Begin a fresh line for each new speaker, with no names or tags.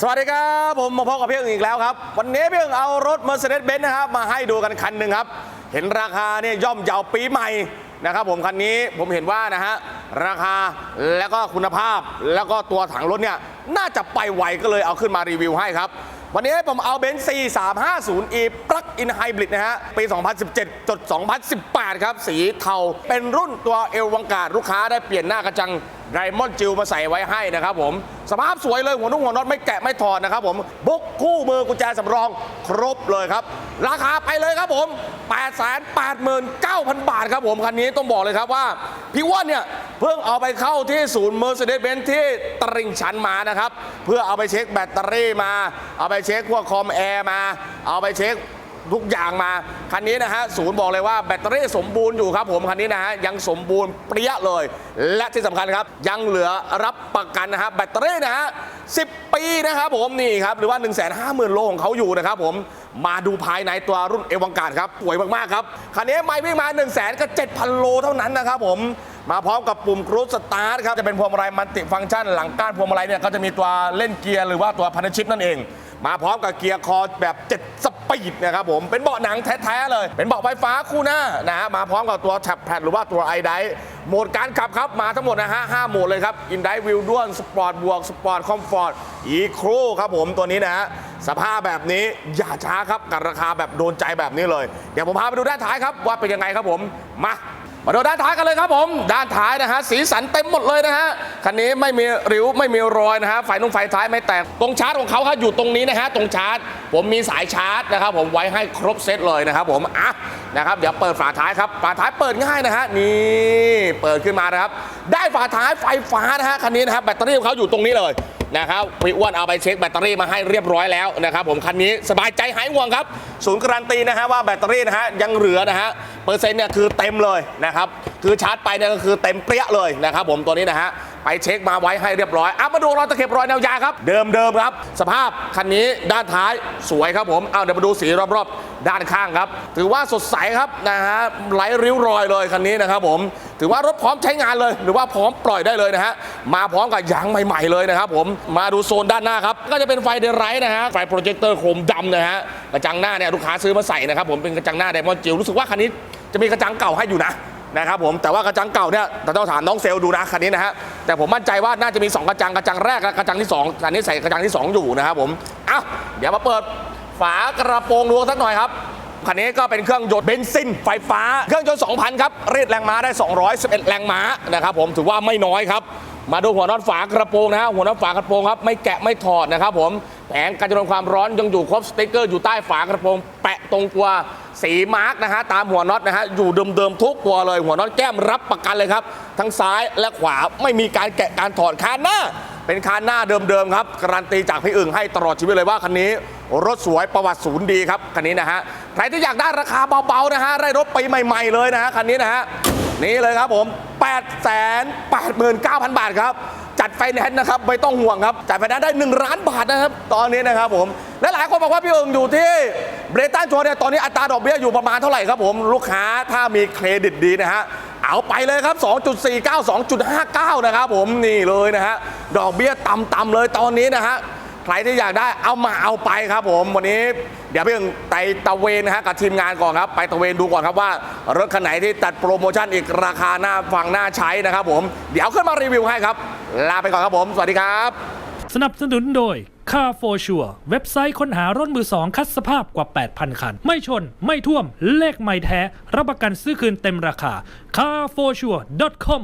สวัสดีครับผมมาพบกับพี่อึ่งอีกแล้วครับ วันนี้พี่อึ่งเอารถ Mercedes-Benz นะครับ มาให้ดูกันคันหนึ่งครับ เห็นราคาเนี่ยย่อมเยาปีใหม่นะครับผมคันนี้ผมเห็นว่านะฮะราคาแล้วก็คุณภาพแล้วก็ตัวถังรถเนี่ยน่าจะไปไวก็เลยเอาขึ้นมารีวิวให้ครับ วันนี้ผมเอาเบนซ์ C350e Plug-in Hybrid นะฮะ ปี 2017จด2018 ครับ สีเทา เป็นรุ่นตัวเอลวังการลูกค้าได้เปลี่ยนหน้ากระจังไดมอนด์จิวมาใส่ไว้ให้นะครับผม สภาพสวยเลยหัวนุ่งหัวน็อตไม่แกะไม่ถอดนะครับผมบุกคู่มือกุญแจสำรองครบเลยครับ ราคาไปเลยครับผม 889,000 บาทครับผม คันนี้ต้องบอกเลยครับว่าพี่อ้วนเนี่ย เพิ่งเอาไปเข้าที่ศูนย์ Mercedes-Benz ที่ตริ่งชันมานะครับ เพื่อเอาไปเช็คแบตเตอรี่มา เอาไปเช็คพวกคอมแอร์มา เอาไปเช็ค ทุกอย่างมา คันนี้นะฮะศูนย์บอกเลยว่าแบตเตอรี่สมบูรณ์อยู่ครับผมคันนี้นะฮะยังสมบูรณ์เปรี้ยเลย และที่สำคัญครับ ยังเหลือรับประกันนะฮะแบตเตอรี่นะฮะ10ปีนะครับผมนี่ครับหรือว่า 1 5 0 0 0 0โลของเขาอยู่นะครับผมมาดูภายในตัวรุ่นเอวังการครับสวยมากๆครับคันนี้ไม่วิ่งมา 1 0 0 0 0 0ก็7,000 โลเท่านั้นนะครับผมมาพร้อมกับปุ่มครูซสตาร์ทครับจะเป็นพวงมาลัยมัลติฟังก์ชัน หลังก้านพวงมาลัยเนี่ยก็จะมีตัวเล่นเกียร์หรือว่าตัวพันธชิปนั่นเอง มาพร้อมกับเกียร์คอแบบ7ส ปีดนะครับผมเป็นเบาะหนังแท้ๆเลย เป็นเบาะไฟฟ้าคู่หน้านะฮะมาพร้อมกับตัวแท็บแพดหรือว่าตัวไอไดโหมดการขับครับมาทั้งหมดนะฮะห้าโหมดเลยครับอินไดวิวด้วนสปอร์ตบวกสปอร์ตคอมฟอร์ตอีโครครับผมตัวนี้นะฮะสภาพแบบนี้อย่าช้าครับกับราคาแบบโดนใจแบบนี้เลย เดี๋ยวผมพาไปดูด้านท้ายครับว่าเป็นยังไงครับผมมา มาดูด้านท้ายกันเลยครับผม ด้านท้ายนะฮะสีสันเต็มหมดเลยนะฮะคันนี้ไม่มีริ้วไม่มีรอยนะฮะไฟนุ่งไฟท้ายไม่แตกตรงชาร์จของเขาครับอยู่ตรงนี้นะฮะตรงชาร์จ ผมมีสายชาร์จนะครับผมไว้ให้ครบเซตเลยนะครับผมอะนะครับเดี๋ยวเปิดฝาท้ายครับฝาท้ายเปิดง่ายนะฮะนี่เปิดขึ้นมานะครับ ได้ฝาท้ายไฟฟ้านะฮะคันนี้นะครับแบตเตอรี่ของเขาอยู่ตรงนี้เลยนะครับพี่อ้วนเอาไปเช็คแบตเตอรี่มาให้เรียบร้อยแล้วนะครับผมคันนี้สบายใจหายห่วงครับ ศูนย์การันตีนะฮะว่าแบตเตอรี่นะฮะยังเหลือนะฮะ เปอร์เซ็นต์เนี่ยคือเต็มเลยนะครับคือชาร์จไปเนี่ยก็คือเต็มเปรี้ยเลยนะครับผมตัวนี้นะฮะไปเช็คมาไว้ให้เรียบร้อยอะมาดูรอยตะเข็บรอยแนวยาครับ เดิมเดิมๆครับ สภาพคันนี้ด้านท้ายสวยครับผมเอาเดี๋ยวมาดูสีรอบๆ ด้านข้างครับ ถือว่าสดใสครับนะฮะไหลริ้วรอยเลยคันนี้นะครับผม ถือว่ารถพร้อมใช้งานเลย หรือว่าพร้อมปล่อยได้เลยนะฮะมาพร้อมกับยางใหม่ ๆเลยนะครับผมมาดูโซนด้านหน้าครับก็จะเป็นไฟเดรไรท์นะฮะไฟโปรเจคเตอร์โครมดำนะฮะกระจังหน้าเนี่ยลูกค้าซื้อมาใส่นะครับผมเป็นกระจังหน้าไดมอนด์จิวรู้สึกว่าคันนี้จะมีกระจังเก่าให้อยู่นะนะครับผมแต่ว่ากระจังเก่าเนี่ยต่ต้องถามน้องเซลดูนะคันนี้นะฮะแต่ผมมั่นใจว่าน่าจะมี 2 กระจังกระจังแรกและกระจังที่2อันนี้ใส่กระจังที่ 2 อยู่นะครับผมอ้าเดี๋ยวมาเปิดฝากระโปรงดูสักหน่อยครับ คันนี้ก็เป็นเครื่องยนต์เบนซินไฟฟ้า เครื่องยนต์ 2,000 ครับเรียดแรงม้าได้ 211 แรงม้านะครับผมถือว่าไม่น้อยครับ มาดูหัวน็อตฝากระโปรงนะฮะหัวน็อตฝากระโปรงครับไม่แกะไม่ถอดนะครับผมแผงการจำนวนความร้อนยังอยู่ครบสติ๊กเกอร์อยู่ใต้ฝากระโปรงแปะตรงตัวสีมาร์กนะฮะตามหัวน็อตนะฮะอยู่เดิมๆทุกตัวเลย หัวน็อตแก้มรับประกันเลยครับ ทั้งซ้ายและขวาไม่มีการแกะการถอดคานหน้า เป็นคานหน้าเดิมๆครับการันตีจากพี่อึ่งให้ตลอดชีวิตเลยว่าคันนี้ รถสวยประวัติศูนย์ดีครับคันนี้นะฮะใครที่อยากได้ราคาเบาๆนะฮะได้รถปีใหม่ ๆเลยนะฮะคันนี้นะฮะนี่เลยครับผม8 8 9 0 0 0 บาทครับ จัดไฟแนนซ์นะครับไม่ต้องห่วงครับจัดไฟแนนซ์ได้ 1 ล้านบาทนะครับ ตอนนี้นะครับผมและหลายคนบอกว่าพี่เอิงอยู่ที่เบรตันโชว์เนี่ยตอนนี้อัตราดอกเบี้ยอยู่ประมาณเท่าไหร่ครับผมลูกค้าถ้ามีเครดิตดีนะฮะเอาไปเลยครับ 2.49 2.59 นะครับผมนี่เลยนะฮะดอกเบี้ยต่ำๆเลยตอนนี้นะฮะ ใครที่อยากได้เอามาเอาไปครับผม วันนี้เดี๋ยวพี่เอิงไปตะเวนนะฮะกับทีมงานก่อนครับ ไปตะเวนดูก่อนครับว่ารถคันไหนที่ตัดโปรโมชั่นอีกราคาหน้าฟังหน้าใช้นะครับผมเดี๋ยวขึ้นมารีวิวให้ครับ ลาไปก่อนครับผม สวัสดีครับ
สนับสนุนโดย Car for Sure เว็บไซต์ค้นหารถมือสองคัดสภาพกว่า 8,000 คัน ไม่ชนไม่ท่วมเลขไม่แท้ รับประกันซื้อคืนเต็มราคา carforsure.com